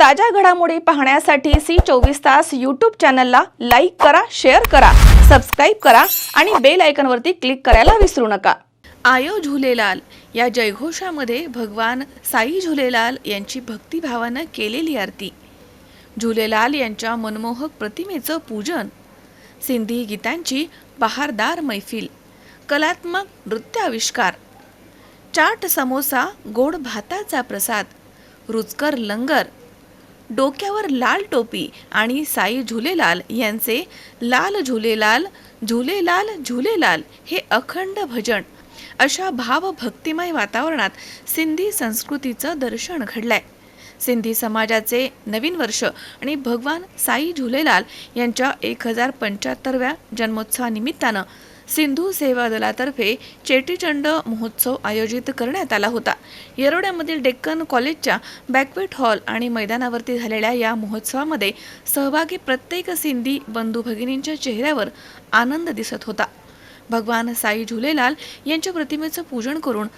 ताज्या घडामोडी पाहण्यासाठी सी चोवीस तास यूट्यूब चॅनलला लाईक करा शेअर करा सबस्क्राईब करा आणि बेल आयकनवरती क्लिक करायला विसरू नका. आयो झुलेलाल या जयघोषामध्ये भगवान साई झुलेलाल यांची भक्तिभावानं केलेली आरती. झुलेलाल यांच्या मनमोहक प्रतिमेचं पूजन सिंधी गीतांची बहारदार मैफिल कलात्मक नृत्याविष्कार चाट समोसा गोड भाताचा प्रसाद रुचकर लंगर डोक्यावर लाल टोपी आणि साई झुलेलाल यांचे लाल झुलेलाल झुलेलाल झुलेलाल हे अखंड भजन. अशा भावभक्तिमय वातावरणात सिंधी संस्कृतीचं दर्शन घडलंय. सिंधी समाजाचे नवीन वर्ष आणि भगवान साई झुलेलाल यांच्या एक हजार पंच्याहत्तरव्या जन्मोत्सवानिमित्तानं सिंधू सेवा दलातर्फे चेटीचंड महोत्सव आयोजित करण्यात आला होता. येरोड्यामधील डेक्कन कॉलेजच्या बॅकवेट हॉल आणि मैदानावरती झालेल्या या महोत्सवामध्ये सहभागी प्रत्येक सिंधी बंधू भगिनींच्या चेहऱ्यावर आनंद दिसत होता. भगवान साई झुलेलाल यांच्या प्रतिमेचं पूजन करून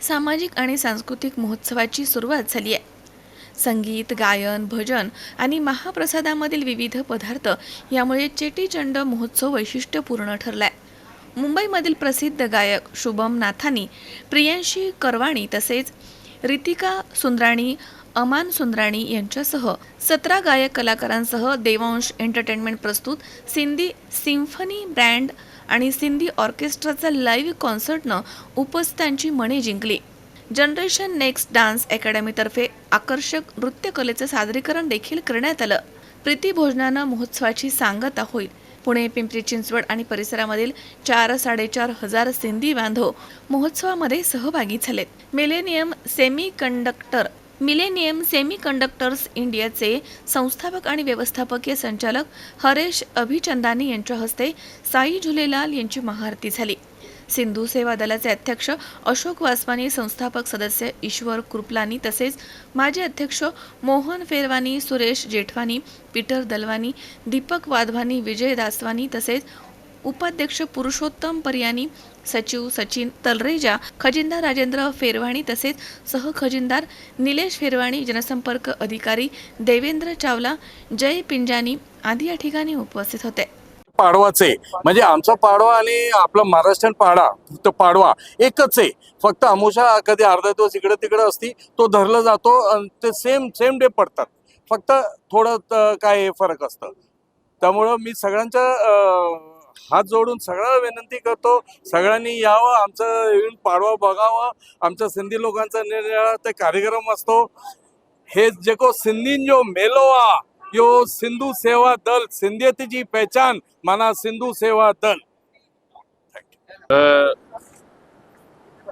सामाजिक आणि सांस्कृतिक महोत्सवाची सुरुवात झाली आहे. संगीत गायन भजन आणि महाप्रसादामधील विविध पदार्थ यामुळे चेटीचंड महोत्सव वैशिष्ट्यपूर्ण ठरलाय. मुंबईमधील प्रसिद्ध गायक शुभम नाथानी प्रियांशी करवाणी तसेच रितिका सुंद्राणी अमान सुंद्राणी यांच्यासह सतरा गायक कलाकारांसह देवांश एंटरटेनमेंट प्रस्तुत सिंधी सिम्फनी ब्रँड आणि सिंधी ऑर्केस्ट्राचा लाईव्ह कॉन्सर्टनं उपस्थितांची मने जिंकली. जनरेशन नेक्स्ट डान्स अकॅडमीतर्फे आकर्षक नृत्यकलेचं सादरीकरण देखील करण्यात आलं. प्रीती भोजनानं महोत्सवाची सांगता होईल. पुणे पिंपरी चिंचवड आणि परिसरामधील चार साडेचार हजार सिंधी बांधव महोत्सवामध्ये सहभागी झालेत. Millennium semiconductor millennium semiconductors इंडियाचे संस्थापक आणि व्यवस्थापकीय संचालक हरेश अभिचंदानी यांच्या हस्ते साई झुलेलाल यांची महाआरती झाली. सिंधू सेवा दलाचे अध्यक्ष अशोक वासवानी संस्थापक सदस्य ईश्वर कृपलानी तसेच माजी अध्यक्ष मोहन फेरवानी सुरेश जेठवानी पीटर दलवानी दीपक वाधवानी विजय दासवानी तसेच उपाध्यक्ष पुरुषोत्तम परियानी सचिव सचिन तलरेजा खजिनदार राजेंद्र फेरवाणी तसेच सहखजिनदार निलेश फेरवाणी जनसंपर्क अधिकारी देवेंद्र चावला जय पिंजानी आदी या ठिकाणी उपस्थित होते. पाडवाचे म्हणजे आमचा पाडवा आणि आपला महाराष्ट्रीयन पाडा फक्त पाडवा एकच आहे. फक्त अमुषा कधी अर्धा दिवस इकडे तिकडे असती तो धरला जातो आणि ते सेम सेम डे पडतात. फक्त थोडं काय फरक असतं. त्यामुळं मी सगळ्यांच्या हात जोडून सगळ्यांना विनंती करतो सगळ्यांनी यावं आमचं येऊन पाडवा बघावं आमच्या सिंधी लोकांचा निरनिराळा ते कार्यक्रम असतो. हे जेको सिंधीन जो मेलो यो सिंधू सेवा दल, सिंधियत जी पहचान, माना सिंधू सेवा दल।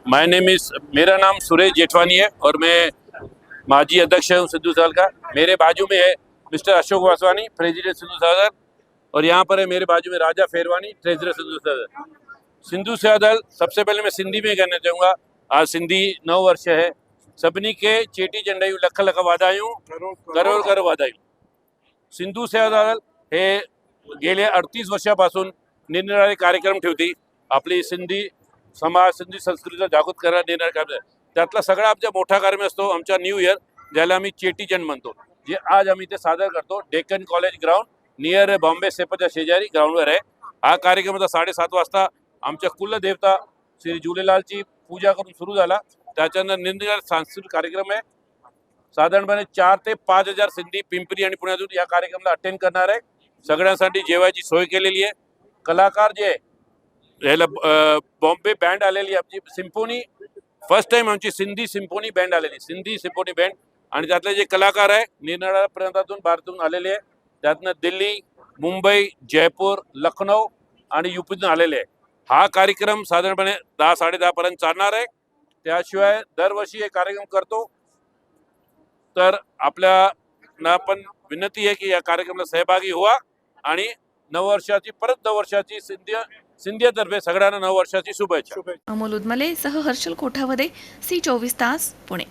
माय नेम इज़ मेरा नाम सुरेश जेठवानी है और मैं माजी अध्यक्ष हूँ सिद्धू साल का। मेरे बाजू में है मिस्टर अशोक वासवानी, प्रेसिडेंट सिद्धू सागर और यहाँ पर है मेरे बाजू में राजा फेरवानी ट्रेजरर सिद्धू सागर सिंधु सेवा दल, सबसे पहले मैं सिंधी में कहना चाहूँगा। आज सिंधी नव वर्ष है। सभिनी के चेटी चंडायूं लख लख वाधायूं करोड करोड वाधायूं सिंधू सेवा दल हे गेल्या अडतीस वर्षापासून निरनिराळे कार्यक्रम ठेवती. आपली सिंधी समाज सिंधी संस्कृतीचा जागृत करा निरनिराळे कार्यक्रम त्यातला सगळा आमचा मोठा कार्यक्रम असतो आमचा न्यू इयर ज्याला आम्ही चेटीचंड म्हणतो. जे आज आम्ही ते सादर करतो Deccan college ground near Bombay सेपच्या शेजारी ग्राउंडवर आहे. हा कार्यक्रम आता साडेसात वाजता आमच्या कुलदेवता श्री झुलेलालची पूजा करून सुरू झाला. त्याच्यानंतर निरनिराळे सांस्कृतिक कार्यक्रम आहे. साधारणपणे चार ते पाच हजार सिंधी पिंपरी आणि पुण्यातून या कार्यक्रमाला अटेंड करणार आहे. सगळ्यांसाठी जेवायची सोय केलेली आहे. कलाकार जे ह्याला बॉम्बे बँड आलेली आहे आमची सिम्फोनी. फर्स्ट टाइम आमची सिंधी सिम्फोनी बँड आलेली सिंधी सिम्फोनी बँड. आणि त्यातले जे कलाकार आहे निरनिराळ्या प्रांतातून भारतातून आलेले आहे. त्यातनं दिल्ली मुंबई जयपूर लखनौ आणि युपीतून आलेले आहे. हा कार्यक्रम साधारणपणे दहा साडेदहापर्यंत चालणार आहे. त्याशिवाय दरवर्षी हे कार्यक्रम करतो. तर आपल्या पण विनंती आहे की या कार्यक्रमाला सहभागी व्हा आणि नववर्षाची परत नववर्षाची सिंधी सिंधियातर्फे सगळ्यांना नववर्षाची शुभेच्छा. अमोल उदमले सह हर्षल कोठावदे सी चोवीस तास पुणे.